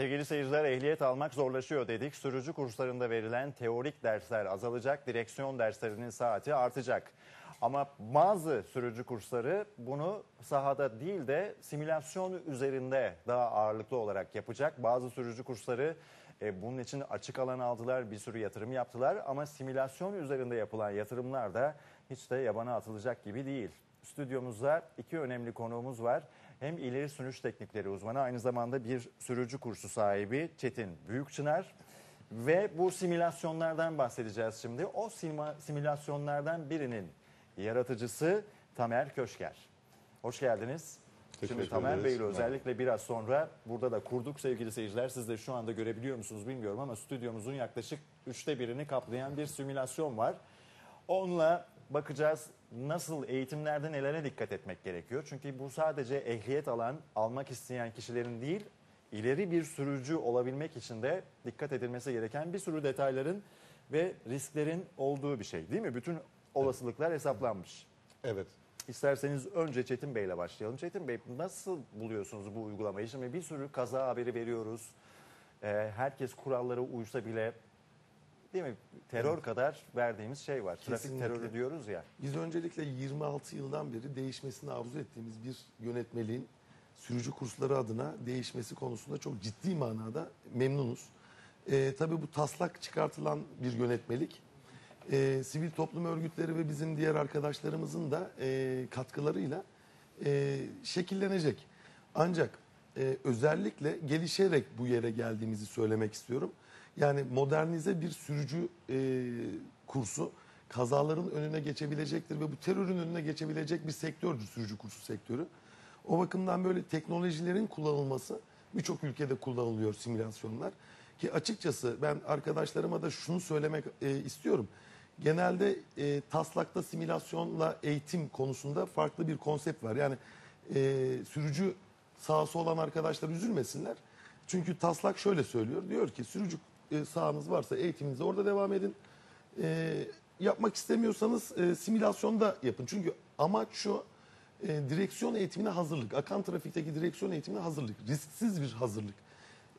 Sevgili seyirciler ehliyet almak zorlaşıyor dedik. Sürücü kurslarında verilen teorik dersler azalacak, direksiyon derslerinin saati artacak. Ama bazı sürücü kursları bunu sahada değil de simülasyon üzerinde daha ağırlıklı olarak yapacak. Bazı sürücü kursları e, bunun için açık alan aldılar, bir sürü yatırım yaptılar. Ama simülasyon üzerinde yapılan yatırımlar da hiç de yabana atılacak gibi değil. Stüdyomuzda iki önemli konuğumuz var. Hem ileri sürüş teknikleri uzmanı aynı zamanda bir sürücü kursu sahibi Çetin Büyükçınar. Ve bu simülasyonlardan bahsedeceğiz şimdi. O sima- simülasyonlardan birinin yaratıcısı Tamer Köşker. Hoş geldiniz. Şimdi Teşekkür Tamer ederiz. Bey ile özellikle biraz sonra burada da kurduk sevgili seyirciler. Siz de şu anda görebiliyor musunuz bilmiyorum ama stüdyomuzun yaklaşık üçte birini kaplayan bir simülasyon var. Onunla bakacağız nasıl eğitimlerde nelere dikkat etmek gerekiyor. Çünkü bu sadece ehliyet alan, almak isteyen kişilerin değil, ileri bir sürücü olabilmek için de dikkat edilmesi gereken bir sürü detayların ve risklerin olduğu bir şey değil mi? Bütün olasılıklar hesaplanmış. Evet. İsterseniz önce Çetin Bey ile başlayalım. Çetin Bey nasıl buluyorsunuz bu uygulamayı? Şimdi bir sürü kaza haberi veriyoruz. Ee, herkes kurallara uysa bile değil mi? Terör kadar verdiğimiz şey var. Trafik Kesinlikle. terörü diyoruz ya. Biz öncelikle 26 yıldan beri değişmesini arzu ettiğimiz bir yönetmeliğin sürücü kursları adına değişmesi konusunda çok ciddi manada memnunuz. Ee, tabii bu taslak çıkartılan bir yönetmelik. Ee, sivil toplum örgütleri ve bizim diğer arkadaşlarımızın da e, katkılarıyla e, şekillenecek. Ancak e, özellikle gelişerek bu yere geldiğimizi söylemek istiyorum. Yani modernize bir sürücü e, kursu kazaların önüne geçebilecektir ve bu terörün önüne geçebilecek bir sektördür sürücü kursu sektörü. O bakımdan böyle teknolojilerin kullanılması birçok ülkede kullanılıyor simülasyonlar. Ki açıkçası ben arkadaşlarıma da şunu söylemek e, istiyorum. Genelde e, taslakta simülasyonla eğitim konusunda farklı bir konsept var. Yani e, sürücü sahası olan arkadaşlar üzülmesinler. Çünkü taslak şöyle söylüyor. Diyor ki sürücü e, sahanız varsa eğitiminize orada devam edin. E, yapmak istemiyorsanız e, simülasyonda yapın. Çünkü amaç şu e, direksiyon eğitimine hazırlık. Akan trafikteki direksiyon eğitimine hazırlık. Risksiz bir hazırlık.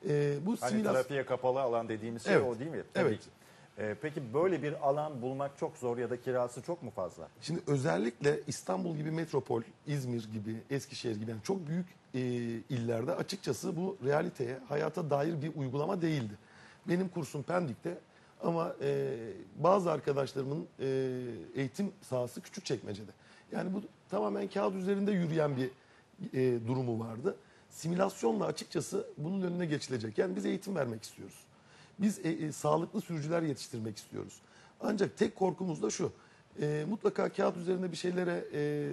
E, bu Hani simülasyon... trafiğe kapalı alan dediğimiz şey Evet. o değil mi? Tabii Evet. ki. Ee, peki böyle bir alan bulmak çok zor ya da kirası çok mu fazla? Şimdi özellikle İstanbul gibi metropol, İzmir gibi, Eskişehir gibi yani çok büyük e, illerde açıkçası bu realiteye, hayata dair bir uygulama değildi. Benim kursum Pendik'te ama e, bazı arkadaşlarımın e, eğitim sahası Küçükçekmece'de. Yani bu tamamen kağıt üzerinde yürüyen bir e, durumu vardı. Simülasyonla açıkçası bunun önüne geçilecek. Yani biz eğitim vermek istiyoruz. Biz e, e, sağlıklı sürücüler yetiştirmek istiyoruz. Ancak tek korkumuz da şu. e, mutlaka kağıt üzerinde bir şeylere e,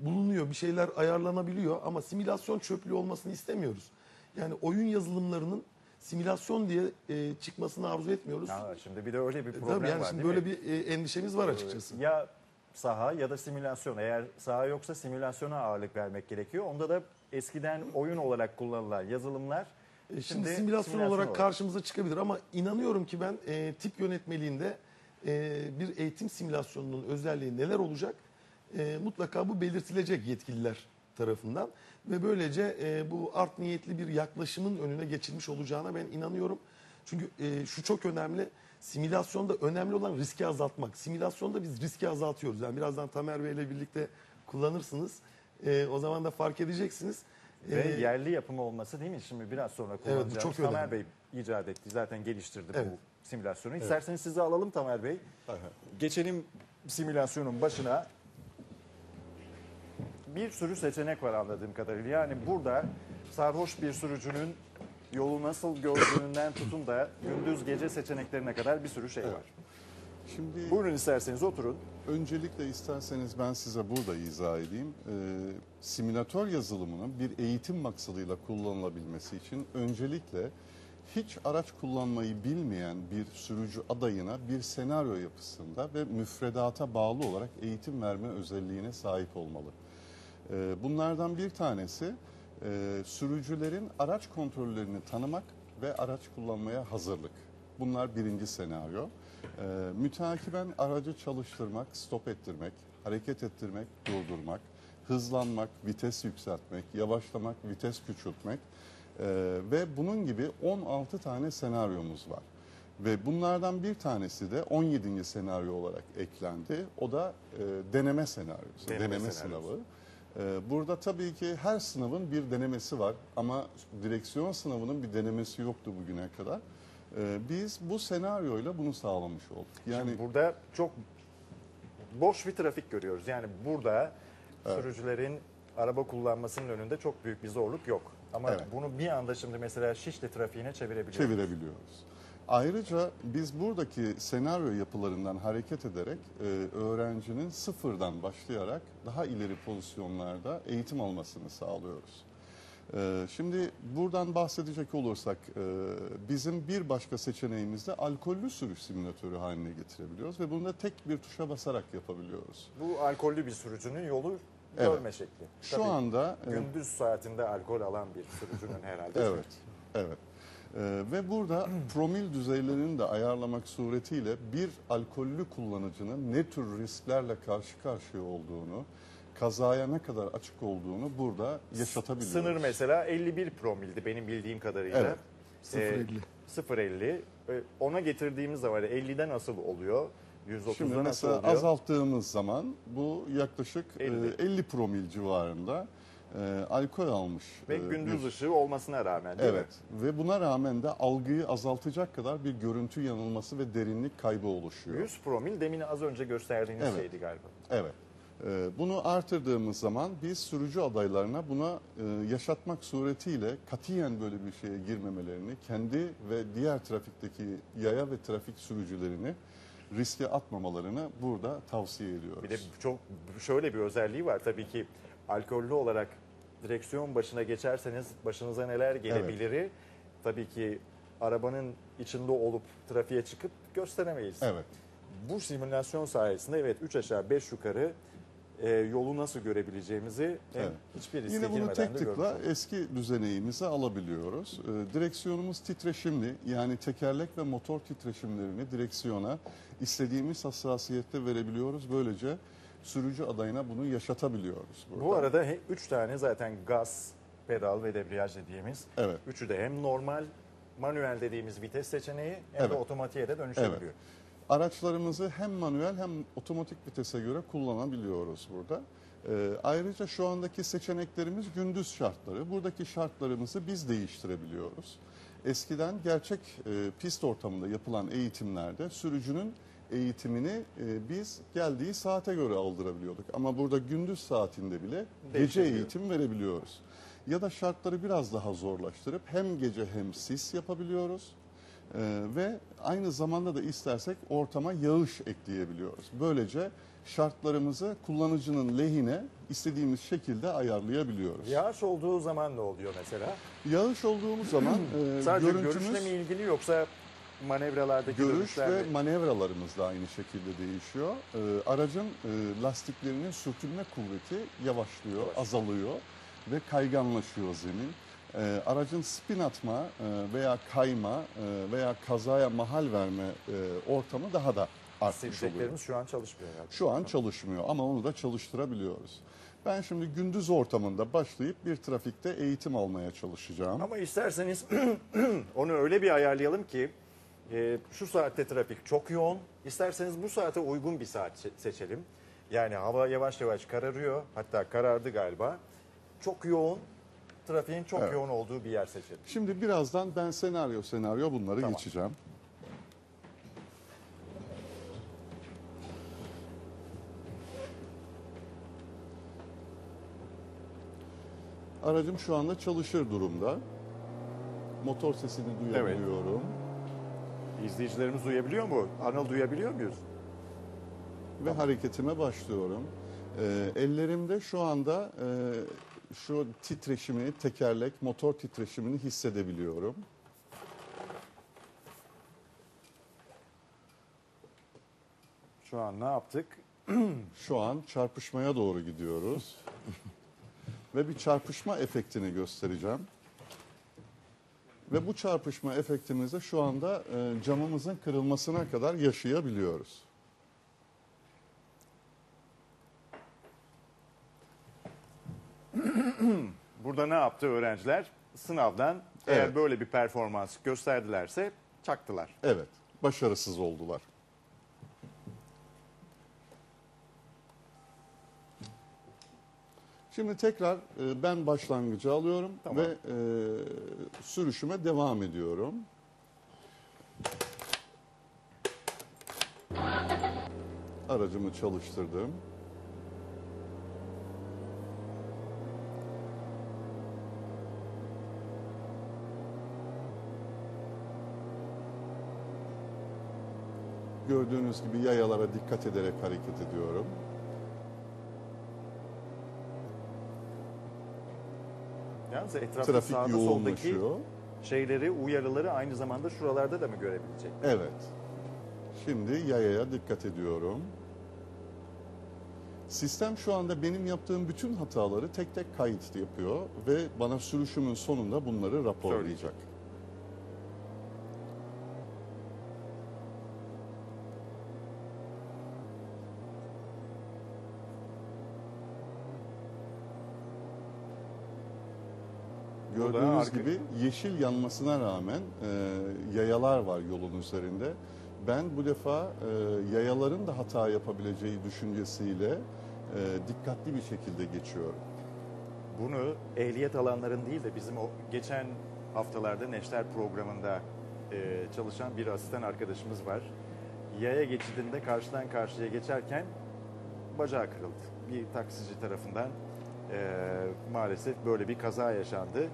bulunuyor, bir şeyler ayarlanabiliyor ama simülasyon çöplüğü olmasını istemiyoruz. Yani oyun yazılımlarının simülasyon diye e, çıkmasını arzu etmiyoruz. Ya şimdi bir de öyle bir E, problem Tabii yani var şimdi değil böyle mi? bir e, endişemiz var açıkçası. Ya saha ya da simülasyon. Eğer saha yoksa simülasyona ağırlık vermek gerekiyor. Onda da eskiden oyun olarak kullanılan yazılımlar E, Şimdi, simülasyon, olarak karşımıza çıkabilir ama inanıyorum ki ben e, tip yönetmeliğinde e, bir eğitim simülasyonunun özelliği neler olacak e, mutlaka bu belirtilecek yetkililer tarafından ve böylece e, bu art niyetli bir yaklaşımın önüne geçilmiş olacağına ben inanıyorum. Çünkü e, şu çok önemli simülasyonda önemli olan riski azaltmak. Simülasyonda biz riski azaltıyoruz. Yani birazdan Tamer Bey ile birlikte kullanırsınız. E, o zaman da fark edeceksiniz. Ve E, yerli yapımı olması değil mi? Şimdi biraz sonra kullanacağımız çok Tamer önemli. Bey icat etti. Zaten geliştirdi Evet. bu simülasyonu. İsterseniz sizi alalım Tamer Bey. Geçelim simülasyonun başına. Bir sürü seçenek var anladığım kadarıyla. Yani burada sarhoş bir sürücünün yolu nasıl gördüğünden tutun da gündüz gece seçeneklerine kadar bir sürü şey var. Şimdi Buyurun isterseniz oturun. öncelikle isterseniz ben size burada izah edeyim. Ee, simülatör yazılımının bir eğitim maksadıyla kullanılabilmesi için öncelikle hiç araç kullanmayı bilmeyen bir sürücü adayına bir senaryo yapısında ve müfredata bağlı olarak eğitim verme özelliğine sahip olmalı. Ee, bunlardan bir tanesi e, sürücülerin araç kontrollerini tanımak ve araç kullanmaya hazırlık. Bunlar birinci senaryo. Ee, müteakiben aracı çalıştırmak, stop ettirmek, hareket ettirmek, durdurmak, hızlanmak, vites yükseltmek, yavaşlamak, vites küçültmek, Ee, ve bunun gibi 16 tane senaryomuz var. Ve bunlardan bir tanesi de 17. senaryo olarak eklendi. O da e, deneme senaryosu, Deneme deneme, senaryosu. sınavı. Ee, burada tabii ki her sınavın bir denemesi var ama direksiyon sınavının bir denemesi yoktu bugüne kadar. Ee, biz bu senaryoyla bunu sağlamış olduk. Yani Şimdi burada çok boş bir trafik görüyoruz. Yani burada sürücülerin araba kullanmasının önünde çok büyük bir zorluk yok. Ama Evet. bunu bir anda şimdi mesela Şişli trafiğine çevirebiliyoruz. çevirebiliyoruz. Ayrıca biz buradaki senaryo yapılarından hareket ederek e, öğrencinin sıfırdan başlayarak daha ileri pozisyonlarda eğitim almasını sağlıyoruz. E, şimdi buradan bahsedecek olursak e, bizim bir başka seçeneğimiz de alkollü sürüş simülatörü haline getirebiliyoruz ve bunu da tek bir tuşa basarak yapabiliyoruz. Bu alkollü bir sürücünün yolu Evet. görme şekli. Şu Tabii anda e, gündüz saatinde alkol alan bir sürücünün herhalde. Evet, evet. Ee, ve burada promil düzeylerini de ayarlamak suretiyle bir alkollü kullanıcının ne tür risklerle karşı karşıya olduğunu, kazaya ne kadar açık olduğunu burada yaşatabiliyoruz. Sınır mesela 51 promildi benim bildiğim kadarıyla. Evet. 0.50. Ee, 0.50. Ee, Ona getirdiğimiz zaman 50'den nasıl oluyor? 130'da Şimdi nasıl mesela oluyor? azalttığımız zaman bu yaklaşık 50. 50, 50 promil civarında e, alkol almış. Ve e, gündüz bir- ışığı olmasına rağmen değil mi? Evet ve buna rağmen de algıyı azaltacak kadar bir görüntü yanılması ve derinlik kaybı oluşuyor. 100 promil demin az önce gösterdiğiniz Evet. şeydi galiba. Evet. Ee, Bunu artırdığımız zaman biz sürücü adaylarına buna e, yaşatmak suretiyle katiyen böyle bir şeye girmemelerini, kendi ve diğer trafikteki yaya ve trafik sürücülerini riske atmamalarını burada tavsiye ediyoruz. Bir de çok şöyle bir özelliği var tabii ki alkollü olarak direksiyon başına geçerseniz başınıza neler gelebiliri tabii ki arabanın içinde olup trafiğe çıkıp gösteremeyiz. Evet. Bu simülasyon sayesinde evet 3 aşağı 5 yukarı e, yolu nasıl görebileceğimizi hem Evet. hiçbir riske Yine bunu tek tıkla eski düzeneğimize alabiliyoruz. Ee, Direksiyonumuz titreşimli yani tekerlek ve motor titreşimlerini direksiyona istediğimiz hassasiyette verebiliyoruz. Böylece sürücü adayına bunu yaşatabiliyoruz. Bu burada. arada 3 tane zaten gaz, pedal ve debriyaj dediğimiz Evet. üçü de hem normal manuel dediğimiz vites seçeneği hem de Evet. otomatiğe de dönüşebiliyor. Araçlarımızı hem manuel hem otomatik vitese göre kullanabiliyoruz burada. Ee, ayrıca şu andaki seçeneklerimiz gündüz şartları. Buradaki şartlarımızı biz değiştirebiliyoruz. Eskiden gerçek e, pist ortamında yapılan eğitimlerde sürücünün eğitimini e, biz geldiği saate göre aldırabiliyorduk. Ama burada gündüz saatinde bile gece eğitim verebiliyoruz. Ya da şartları biraz daha zorlaştırıp hem gece hem sis yapabiliyoruz. Ee, ve aynı zamanda da istersek ortama yağış ekleyebiliyoruz. Böylece şartlarımızı kullanıcının lehine istediğimiz şekilde ayarlayabiliyoruz. Yağış olduğu zaman ne oluyor mesela? Yağış olduğumuz zaman e, Sadece görüntümüz, görüşle mi ilgili yoksa manevralardaki görüş ve manevralarımız da aynı şekilde değişiyor. Ee, aracın e, lastiklerinin sürtünme kuvveti yavaşlıyor, Yavaş. azalıyor ve kayganlaşıyor zemin. Ee, aracın spin atma e, veya kayma e, veya kazaya mahal verme e, ortamı daha da artmış oluyor. Sileceklerimiz şu an çalışmıyor herhalde. Şu an çalışmıyor ama onu da çalıştırabiliyoruz. Ben şimdi gündüz ortamında başlayıp bir trafikte eğitim almaya çalışacağım. Ama isterseniz onu öyle bir ayarlayalım ki e, şu saatte trafik çok yoğun. İsterseniz bu saate uygun bir saat se- seçelim. Yani hava yavaş yavaş kararıyor. Hatta karardı galiba. Çok yoğun, trafiğin çok Evet. yoğun olduğu bir yer seçelim. Şimdi birazdan ben senaryo senaryo bunları Tamam. geçeceğim. Aracım şu anda çalışır durumda. Motor sesini duyabiliyorum. İzleyicilerimiz duyabiliyor mu? Anıl duyabiliyor muyuz? Ve hareketime başlıyorum. Ee, ellerimde şu anda e, şu titreşimi, tekerlek, motor titreşimini hissedebiliyorum. Şu an ne yaptık? Şu an çarpışmaya doğru gidiyoruz. Ve bir çarpışma efektini göstereceğim. Ve bu çarpışma efektimizde şu anda e, camımızın kırılmasına kadar yaşayabiliyoruz. Burada ne yaptı öğrenciler? sınavdan eğer Evet. böyle bir performans gösterdilerse çaktılar. Evet, başarısız oldular. Şimdi tekrar e, ben başlangıcı alıyorum Tamam. ve e, sürüşüme devam ediyorum. Aracımı çalıştırdım. Gördüğünüz gibi yayalara dikkat ederek hareket ediyorum. Yalnız etrafta Trafik sağda soldaki şeyleri, uyarıları aynı zamanda şuralarda da mı görebilecek? Evet. Şimdi yayaya dikkat ediyorum. Sistem şu anda benim yaptığım bütün hataları tek tek kayıt yapıyor ve bana sürüşümün sonunda bunları raporlayacak. Gördüğünüz arka- gibi yeşil yanmasına rağmen e, yayalar var yolun üzerinde. Ben bu defa e, yayaların da hata yapabileceği düşüncesiyle e, dikkatli bir şekilde geçiyorum. Bunu ehliyet alanların değil de bizim o geçen haftalarda Neşter programında e, çalışan bir asistan arkadaşımız var. Yaya geçidinde karşıdan karşıya geçerken bacağı kırıldı. Bir taksici tarafından e, maalesef böyle bir kaza yaşandı.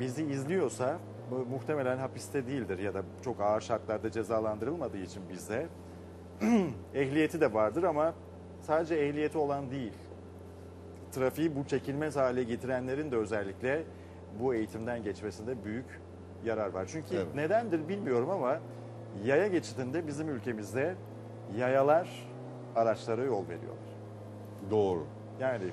Bizi izliyorsa muhtemelen hapiste değildir ya da çok ağır şartlarda cezalandırılmadığı için bizde ehliyeti de vardır ama sadece ehliyeti olan değil trafiği bu çekilmez hale getirenlerin de özellikle bu eğitimden geçmesinde büyük yarar var. Çünkü Evet. nedendir bilmiyorum ama yaya geçidinde bizim ülkemizde yayalar araçlara yol veriyorlar. Doğru. Yani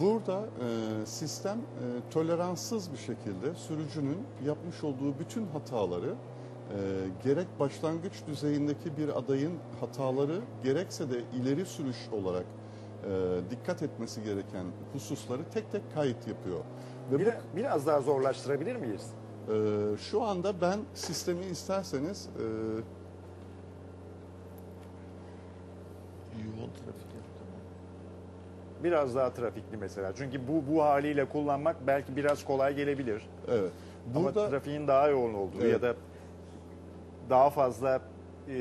Burada e, sistem e, toleranssız bir şekilde sürücünün yapmış olduğu bütün hataları e, gerek başlangıç düzeyindeki bir adayın hataları gerekse de ileri sürüş olarak e, dikkat etmesi gereken hususları tek tek kayıt yapıyor. Ve bir- biraz daha zorlaştırabilir miyiz? bu, e, şu anda ben sistemi isterseniz e, Yoğun trafik. Biraz daha trafikli mesela. Çünkü bu bu haliyle kullanmak belki biraz kolay gelebilir. evet Ama burada trafiğin daha yoğun olduğu Evet. ya da daha fazla e,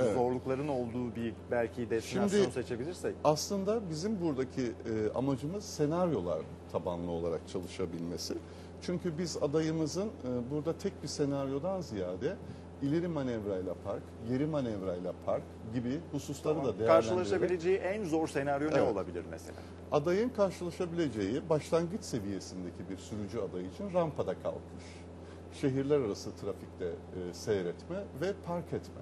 Evet. zorlukların olduğu bir belki destinasyon Şimdi- seçebilirsek. Aslında bizim buradaki e, amacımız senaryolar tabanlı olarak çalışabilmesi. Çünkü biz adayımızın e, burada tek bir senaryodan ziyade ileri manevrayla park, geri manevrayla park gibi hususları da değerlendirerek Karşılaşabileceği en zor senaryo ne Evet. olabilir mesela? adayın karşılaşabileceği başlangıç seviyesindeki bir sürücü adayı için rampada kalkış, şehirler arası trafikte e, seyretme ve park etme.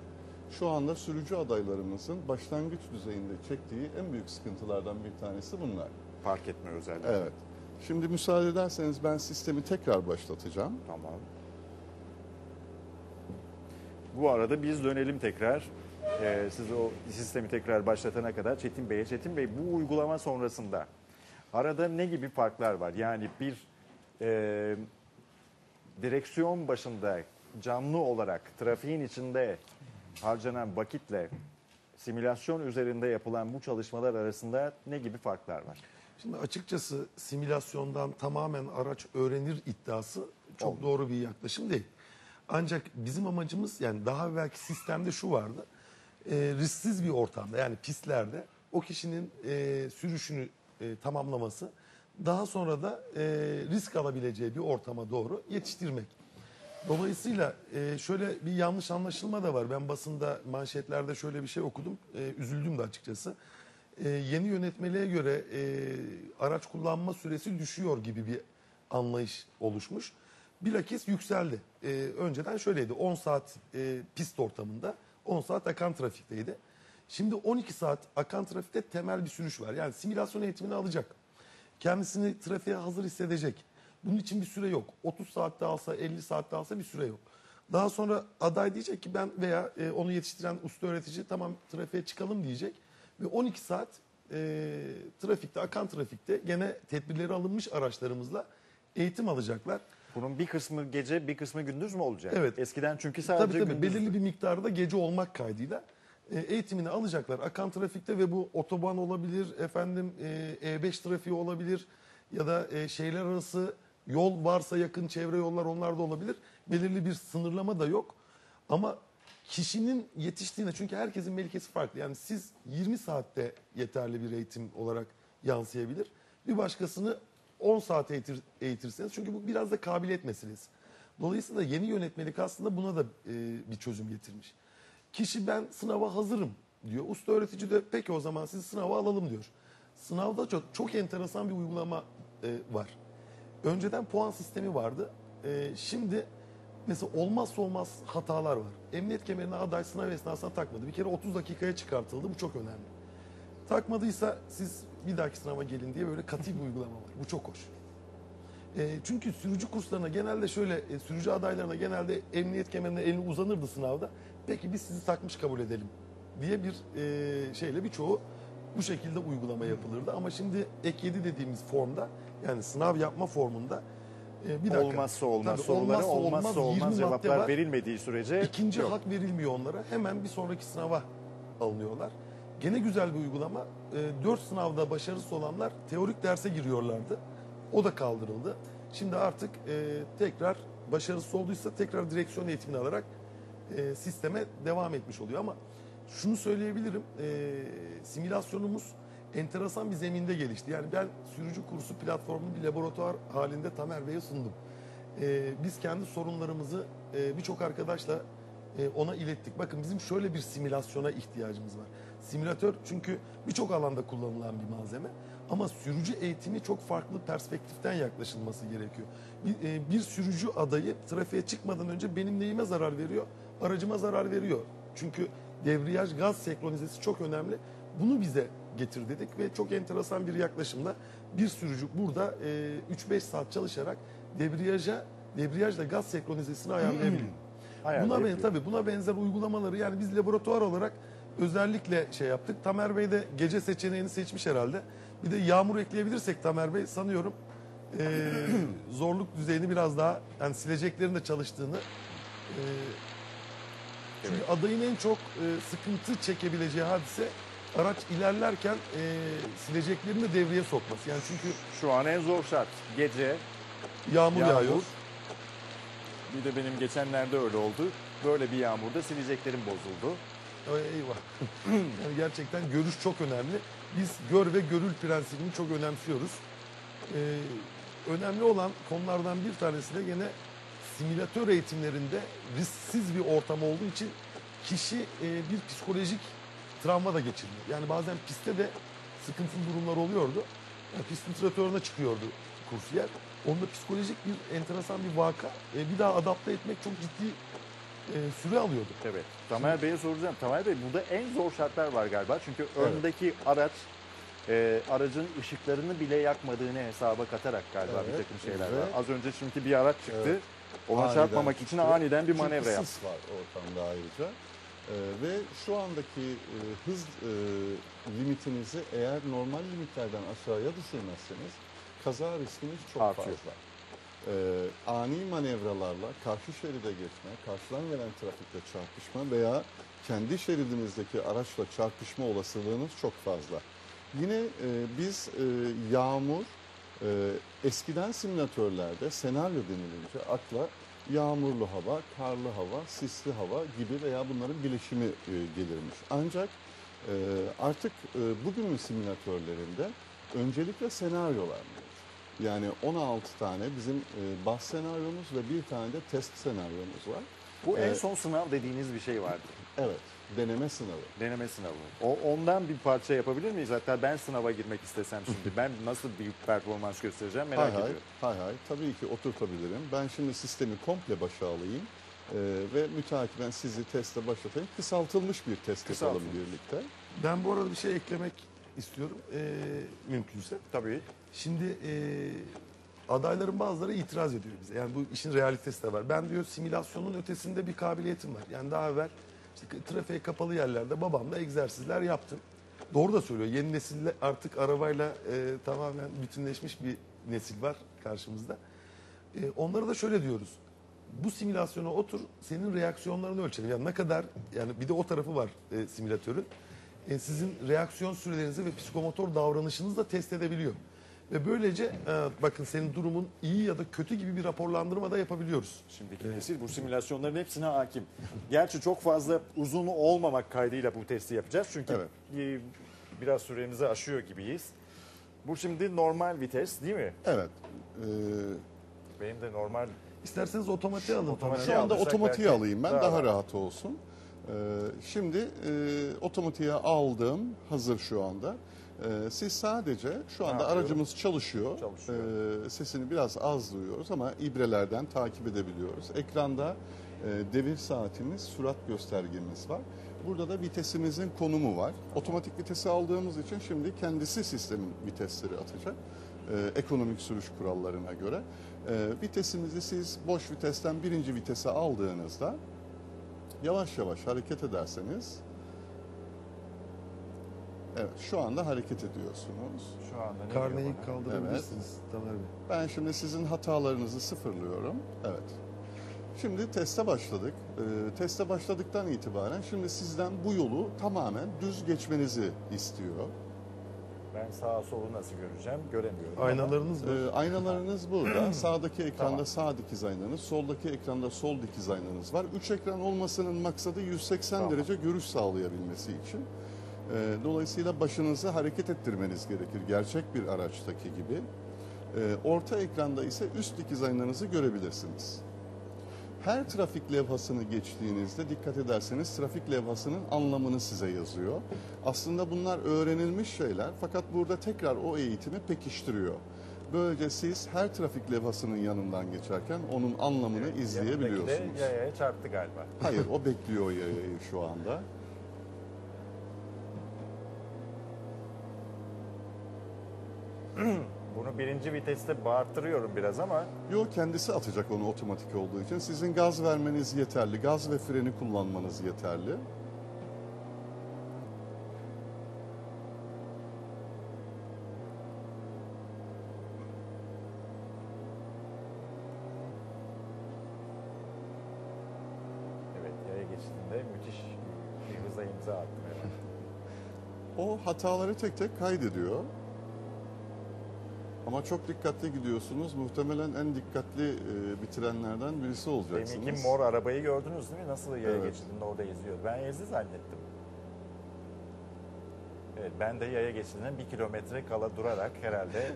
Şu anda sürücü adaylarımızın başlangıç düzeyinde çektiği en büyük sıkıntılardan bir tanesi bunlar. Fark etme özelliği. Evet. Şimdi müsaade ederseniz ben sistemi tekrar başlatacağım. Tamam. Bu arada biz dönelim tekrar. Ee, siz o sistemi tekrar başlatana kadar Çetin Bey'e. Çetin Bey bu uygulama sonrasında arada ne gibi farklar var? Yani bir e, direksiyon başında canlı olarak trafiğin içinde harcanan vakitle simülasyon üzerinde yapılan bu çalışmalar arasında ne gibi farklar var? Şimdi açıkçası simülasyondan tamamen araç öğrenir iddiası çok Olmaz. doğru bir yaklaşım değil. Ancak bizim amacımız yani daha evvelki sistemde şu vardı. E, risksiz bir ortamda yani pistlerde o kişinin e, sürüşünü e, tamamlaması daha sonra da e, risk alabileceği bir ortama doğru yetiştirmek. Dolayısıyla e, şöyle bir yanlış anlaşılma da var. Ben basında manşetlerde şöyle bir şey okudum. E, üzüldüm de açıkçası. E, yeni yönetmeliğe göre e, araç kullanma süresi düşüyor gibi bir anlayış oluşmuş. Bilakis yükseldi. E, önceden şöyleydi 10 saat e, pist ortamında 10 saat akan trafikteydi. Şimdi 12 saat akan trafikte temel bir sürüş var. Yani simülasyon eğitimini alacak. Kendisini trafiğe hazır hissedecek. Bunun için bir süre yok. 30 saatte alsa 50 saatte alsa bir süre yok. Daha sonra aday diyecek ki ben veya e, onu yetiştiren usta öğretici tamam trafiğe çıkalım diyecek. Ve 12 saat e, trafikte akan trafikte gene tedbirleri alınmış araçlarımızla eğitim alacaklar. Bunun bir kısmı gece bir kısmı gündüz mü olacak? Evet. Eskiden çünkü Tabii sadece tabii gündüz. belirli bir miktarda gece olmak kaydıyla e, eğitimini alacaklar. Akan trafikte ve bu otoban olabilir, efendim e, E5 trafiği olabilir ya da e, şehirler arası yol varsa yakın çevre yollar onlar da olabilir. Belirli bir sınırlama da yok. Ama kişinin yetiştiğine çünkü herkesin melikesi farklı. Yani siz 20 saatte yeterli bir eğitim olarak yansıyabilir. Bir başkasını 10 saat eğitir, eğitirseniz çünkü bu biraz da kabiliyet meselesi. Dolayısıyla yeni yönetmelik aslında buna da e, bir çözüm getirmiş. Kişi ben sınava hazırım diyor. Usta öğretici de peki o zaman sizi sınava alalım diyor. Sınavda çok çok enteresan bir uygulama e, var. Önceden puan sistemi vardı. E, şimdi mesela olmazsa olmaz hatalar var. Emniyet kemerini aday sınav esnasında takmadı. Bir kere 30 dakikaya çıkartıldı. Bu çok önemli. Takmadıysa siz bir dahaki sınava gelin diye böyle katı bir uygulama var. Bu çok hoş. E, çünkü sürücü kurslarına genelde şöyle, e, sürücü adaylarına genelde emniyet kemerine elini uzanırdı sınavda. Peki biz sizi takmış kabul edelim diye bir e, şeyle birçoğu bu şekilde uygulama yapılırdı. Ama şimdi ek 7 dediğimiz formda yani sınav yapma formunda e, bir dakika. olmazsa olmaz Tabii, soruları olmazsa olmazsa olmaz, olmaz, 20 madde cevaplar var. verilmediği sürece İkinci yok. hak verilmiyor onlara. Hemen bir sonraki sınava alınıyorlar. Gene güzel bir uygulama. E, Dört sınavda başarısız olanlar teorik derse giriyorlardı. O da kaldırıldı. Şimdi artık e, tekrar başarısız olduysa tekrar direksiyon eğitimini alarak e, sisteme devam etmiş oluyor. Ama şunu söyleyebilirim. E, simülasyonumuz enteresan bir zeminde gelişti. Yani ben sürücü kursu platformunu bir laboratuvar halinde Tamer Bey'e sundum. E, biz kendi sorunlarımızı e, birçok arkadaşla e, ona ilettik. Bakın bizim şöyle bir simülasyona ihtiyacımız var. Simülatör çünkü birçok alanda kullanılan bir malzeme. Ama sürücü eğitimi çok farklı perspektiften yaklaşılması gerekiyor. Bir, e, bir sürücü adayı trafiğe çıkmadan önce benim neyime zarar veriyor? Aracıma zarar veriyor. Çünkü debriyaj gaz senkronizesi çok önemli. Bunu bize getir dedik ve çok enteresan bir yaklaşımla bir sürücü burada e, 3-5 saat çalışarak debriyaja debriyajla gaz senkronizesini ayarlayabiliyor. Buna ben, tabii buna benzer uygulamaları yani biz laboratuvar olarak özellikle şey yaptık. Tamer Bey de gece seçeneğini seçmiş herhalde. Bir de yağmur ekleyebilirsek Tamer Bey sanıyorum eee, zorluk düzeyini biraz daha yani sileceklerin de çalıştığını eee çünkü adayın en çok eee, sıkıntı çekebileceği hadise araç ilerlerken eee sileceklerini de devreye sokması. Yani çünkü Şu an en zor şart. Gece yağmur, Yağmur. yağıyor. bir de benim geçenlerde öyle oldu. Böyle bir yağmurda sileceklerim bozuldu. Eyvah. yani gerçekten görüş çok önemli. Biz gör ve görül prensibini çok önemsiyoruz. Ee, önemli olan konulardan bir tanesi de gene simülatör eğitimlerinde risksiz bir ortam olduğu için kişi e, bir psikolojik travma da geçirmiyor. Yani bazen pistte de sıkıntılı durumlar oluyordu. Yani pistin traktörüne çıkıyordu kursiyer. Onda psikolojik bir enteresan bir vaka. E, bir daha adapte etmek çok ciddi e, süre alıyordu. Evet. Tamer Bey'e soracağım. Tamer Bey burada en zor şartlar var galiba. Çünkü öndeki araç e, aracın ışıklarını bile yakmadığını hesaba katarak galiba bir Evet, takım şeyler evet. var. Az önce çünkü bir araç çıktı. Evet. Ona Aniden çarpmamak için çıktı. aniden bir Çünkü manevra yaptı. sis var ortamda ayrıca. Ee, ve şu andaki e, hız e, limitinizi eğer normal limitlerden aşağıya düşürmezseniz kaza riskiniz çok Artıyor. fazla. Ee, ani manevralarla karşı şeride geçme, karşıdan gelen trafikle çarpışma veya kendi şeridinizdeki araçla çarpışma olasılığınız çok fazla. Yine e, biz e, yağmur, e, eskiden simülatörlerde senaryo denilince akla yağmurlu hava, karlı hava, sisli hava gibi veya bunların bileşimi e, gelirmiş. Ancak e, artık e, bugünün simülatörlerinde öncelikle senaryolar mevcut. Yani 16 tane bizim e, bas senaryomuz ve bir tane de test senaryomuz var. Bu en Evet. son sınav dediğiniz bir şey vardı. Evet, deneme sınavı. Deneme sınavı. O, ondan bir parça yapabilir miyiz? Hatta ben sınava girmek istesem şimdi ben nasıl bir performans göstereceğim merak hay hay, ediyorum. hay hay, tabii ki oturtabilirim. Ben şimdi sistemi komple başa alayım e, ve müteakiben sizi teste başlatayım. Kısaltılmış bir test yapalım Kısaltılmış. birlikte. Ben bu arada bir şey eklemek istiyorum eee, mümkünse. Tabii. Şimdi eee, adayların bazıları itiraz ediyor bize. Yani bu işin realitesi de var. Ben diyor simülasyonun ötesinde bir kabiliyetim var. Yani daha evvel işte trafiğe kapalı yerlerde babamla egzersizler yaptım. Doğru da söylüyor. Yeni nesille artık arabayla eee, tamamen bütünleşmiş bir nesil var karşımızda. E, onlara da şöyle diyoruz. Bu simülasyona otur, senin reaksiyonlarını ölçelim. Yani ne kadar, yani bir de o tarafı var e, simülatörün. E, sizin reaksiyon sürelerinizi ve psikomotor davranışınızı da test edebiliyor. Ve böylece e, bakın senin durumun iyi ya da kötü gibi bir raporlandırma da yapabiliyoruz. Şimdiki nesil bu simülasyonların hepsine hakim. Gerçi çok fazla uzun olmamak kaydıyla bu testi yapacağız. Çünkü Evet. e, biraz süremizi aşıyor gibiyiz. Bu şimdi normal vites değil mi? Evet. Ee, Benim de normal İsterseniz otomatiğe alın. Otomatik Tamer. Şu anda otomatiğe belki alayım ben daha daha, rahat olsun. Ee, şimdi e, otomatiğe aldım. Hazır şu anda. Ee, siz sadece şu anda yapıyorum? aracımız çalışıyor. Çalışıyor. Ee, sesini biraz az duyuyoruz ama ibrelerden takip edebiliyoruz. Ekranda e, devir saatimiz, sürat göstergemiz var. Burada da vitesimizin konumu var. Otomatik vitesi aldığımız için şimdi kendisi sistemin vitesleri atacak. Ee, ekonomik sürüş kurallarına göre. Ee, vitesimizi siz boş vitesten birinci vitese aldığınızda yavaş yavaş hareket ederseniz Evet şu anda hareket ediyorsunuz. şu anda ne Karneyi diyor bana? kaldırabilirsiniz Tamer Bey. Ben şimdi sizin hatalarınızı sıfırlıyorum. Evet. Şimdi teste başladık. Ee, teste başladıktan itibaren şimdi sizden bu yolu tamamen düz geçmenizi istiyor. Ben sağa solu nasıl göreceğim göremiyorum. ama Aynalarınız var. Ee, aynalarınız burada. Sağdaki ekranda Tamam. sağ dikiz aynanız, soldaki ekranda sol dikiz aynanız var. Üç ekran olmasının maksadı 180 Tamam. derece görüş sağlayabilmesi için. Ee, dolayısıyla başınızı hareket ettirmeniz gerekir. Gerçek bir araçtaki gibi. Ee, orta ekranda ise üst dikiz aynanızı görebilirsiniz. Her trafik levhasını geçtiğinizde dikkat ederseniz trafik levhasının anlamını size yazıyor. Aslında bunlar öğrenilmiş şeyler fakat burada tekrar o eğitimi pekiştiriyor. Böylece siz her trafik levhasının yanından geçerken onun anlamını Yanındaki izleyebiliyorsunuz. de yayaya çarptı galiba. Hayır o bekliyor yayayı şu anda. Bunu birinci viteste bağırttırıyorum biraz ama Yok kendisi atacak onu otomatik olduğu için. Sizin gaz vermeniz yeterli. Gaz ve freni kullanmanız yeterli. evet yaya geçtiğinde müthiş bir hıza imza attım. O hataları tek tek kaydediyor. Ama çok dikkatli gidiyorsunuz. Muhtemelen en dikkatli e, bitirenlerden birisi olacaksınız. Deminki mor arabayı gördünüz değil mi? Nasıl yaya Evet. geçidinde orada izliyor. Ben Ezdi zannettim. Evet ben de yaya geçidinden bir kilometre kala durarak herhalde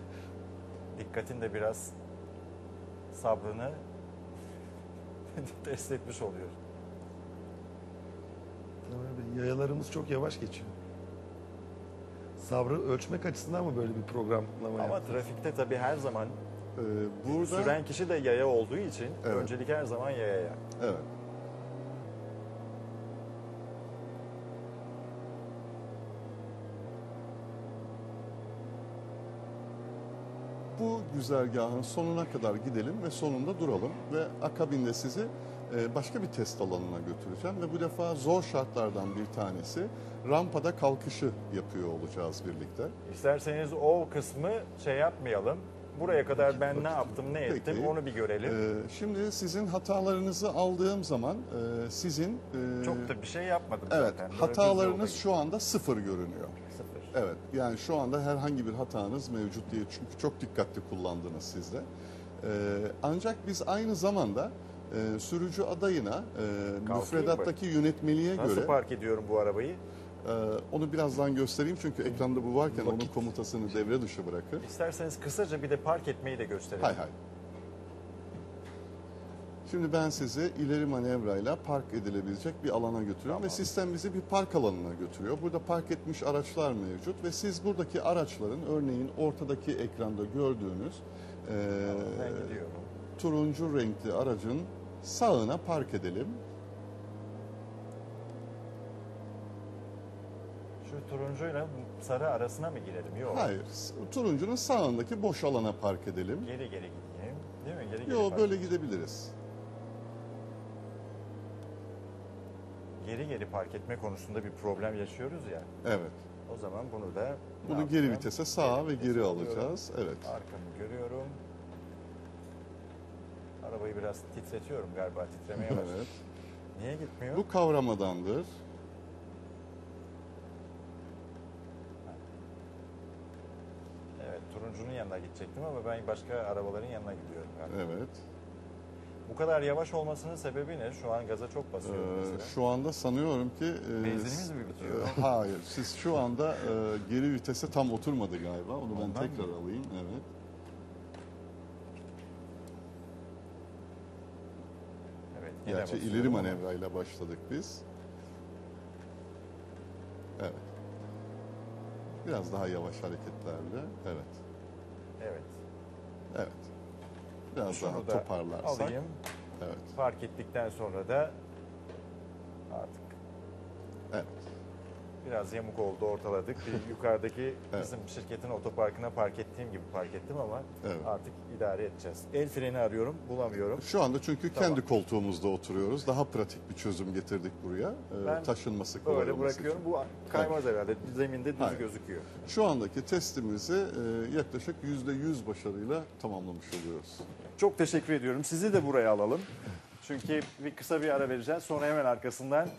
dikkatin de biraz sabrını test etmiş oluyor. Yayalarımız çok yavaş geçiyor. Sabrı ölçmek açısından mı böyle bir programlama Ama yaptınız? trafikte tabii her zaman Ee, burada süren kişi de yaya olduğu için Evet. öncelik her zaman yayaya. evet. Bu güzergahın sonuna kadar gidelim ve sonunda duralım ve akabinde sizi başka bir test alanına götüreceğim ve bu defa zor şartlardan bir tanesi rampada kalkışı yapıyor olacağız birlikte. İsterseniz o kısmı şey yapmayalım. Buraya kadar ben ne yaptım ne ettim Peki. onu bir görelim. Ee, şimdi sizin hatalarınızı aldığım zaman e, sizin e, Çok da bir şey yapmadım evet zaten. Hatalarınız şu anda sıfır görünüyor. sıfır. Evet yani şu anda herhangi bir hatanız mevcut değil çünkü çok dikkatli kullandınız siz de. Ee, ancak biz aynı zamanda e, sürücü adayına e, müfredattaki yönetmeliğe Nasıl göre park ediyorum bu arabayı? e, onu birazdan göstereyim çünkü ekranda bu varken onun komutasını devre dışı bırakır. İsterseniz kısaca bir de park etmeyi de gösterelim. Hay hay. Şimdi ben sizi ileri manevrayla park edilebilecek bir alana götürüyorum Tamam. ve sistem bizi bir park alanına götürüyor. Burada park etmiş araçlar mevcut ve siz buradaki araçların örneğin ortadaki ekranda gördüğünüz gidiyorum. turuncu renkli aracın sağına park edelim. Şu turuncuyla sarı arasına mı girelim? Yok. Hayır, turuncunun sağındaki boş alana park edelim. Geri geri gideyim. Değil mi? Geri geri Yo park- böyle gidebiliriz. Geri geri park etme konusunda bir problem yaşıyoruz ya. Evet. O zaman bunu da Bunu geri yapacağım? vitese sağa ve vitese geri alacağız. Evet. Arkamı görüyorum. Arabayı biraz titretiyorum galiba. Titremeye başladı. Evet. Niye gitmiyor? Bu kavramadandır. Evet, turuncunun yanına gidecektim ama ben başka arabaların yanına gidiyorum. galiba. Evet. Bu kadar yavaş olmasının sebebi ne? Şu an gaza çok basıyorum Ee, mesela. şu anda sanıyorum ki... e, Benzinimiz mi bitiyor? e, hayır. Siz şu anda e, geri vitese tam oturmadı galiba. Onu ben Ondan tekrar mı? alayım. Evet. Yine Gerçi basıyorum ileri ama- manevrayla başladık biz. Evet. Biraz daha yavaş hareketlerle. Evet. Evet. Evet. Biraz Şunu daha da toparlarsak. alayım. Evet. Fark ettikten sonra da artık Evet. Biraz yamuk oldu ortaladık. Bir yukarıdaki bizim şirketin otoparkına park ettiğim gibi park ettim ama Evet. artık idare edeceğiz. El freni arıyorum, bulamıyorum. Şu anda çünkü Tamam. kendi koltuğumuzda oturuyoruz. Daha pratik bir çözüm getirdik buraya. Ee, Ben taşınması kolay Böyle olması bırakıyorum. için. Bu kaymaz herhalde. Zeminde düz Hayır. gözüküyor. Şu andaki testimizi e, yaklaşık %100 başarıyla tamamlamış oluyoruz. Çok teşekkür ediyorum. Sizi de buraya alalım. Çünkü bir kısa bir ara vereceğiz. Sonra hemen arkasından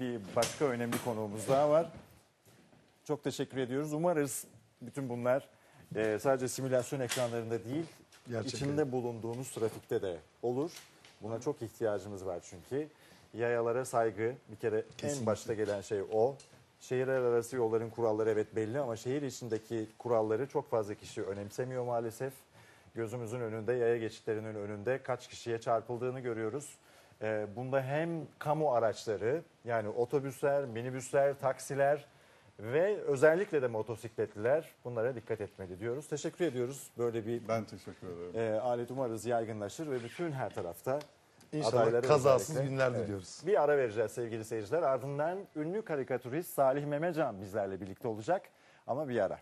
bir başka önemli konuğumuz daha var. Çok teşekkür ediyoruz. Umarız bütün bunlar e, sadece simülasyon ekranlarında değil, Gerçekten. içinde bulunduğumuz trafikte de olur. Buna çok ihtiyacımız var çünkü. Yayalara saygı bir kere en başta gelen şey o. Şehirler arası yolların kuralları evet belli ama şehir içindeki kuralları çok fazla kişi önemsemiyor maalesef. Gözümüzün önünde, yaya geçitlerinin önünde kaç kişiye çarpıldığını görüyoruz. Ee, bunda hem kamu araçları yani otobüsler, minibüsler, taksiler ve özellikle de motosikletliler bunlara dikkat etmeli diyoruz. Teşekkür ediyoruz. Böyle bir Ben teşekkür ederim. e, alet umarız yaygınlaşır ve bütün her tarafta İnşallah adayları kazasız özellikle- günler Evet. diliyoruz. Bir ara vereceğiz sevgili seyirciler. Ardından ünlü karikatürist Salih Memecan bizlerle birlikte olacak ama bir ara.